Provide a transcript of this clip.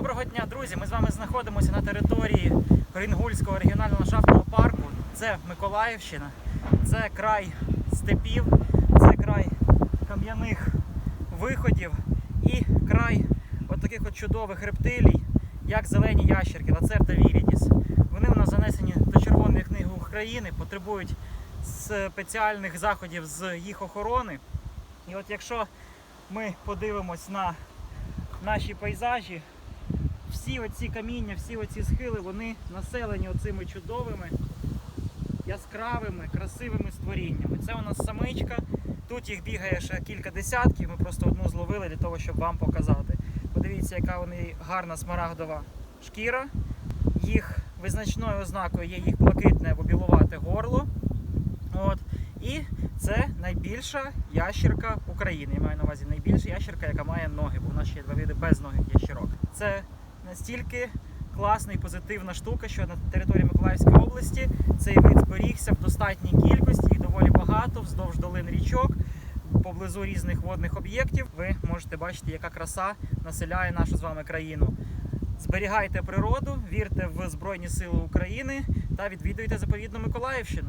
Доброго дня, друзі! Ми з вами знаходимося на території Грингульського регіонального ландшафтного парку. Це Миколаївщина, це край степів, це край кам'яних виходів і край от таких от чудових рептилій, як зелені ящерки, лацерта вірідіс. Вони у нас занесені до Червоної книги України, потребують спеціальних заходів з їх охорони. І от якщо ми подивимось на наші пейзажі, всі оці каміння, всі оці схили, вони населені оцими чудовими, яскравими, красивими створіннями. Це у нас самичка. Тут їх бігає ще кілька десятків. Ми просто одну зловили для того, щоб вам показати. Подивіться, яка у неї гарна смарагдова шкіра. Їх визначною ознакою є їх блакитне або білувате горло. От. І це найбільша ящерка України. Я маю на увазі найбільша ящерка, яка має ноги, бо в нас ще є два види безногих ящерок. Це настільки класна і позитивна штука, що на території Миколаївської області цей вид зберігся в достатній кількості, їх доволі багато, вздовж долин річок, поблизу різних водних об'єктів. Ви можете бачити, яка краса населяє нашу з вами країну. Зберігайте природу, вірте в Збройні Сили України та відвідуйте заповідну Миколаївщину.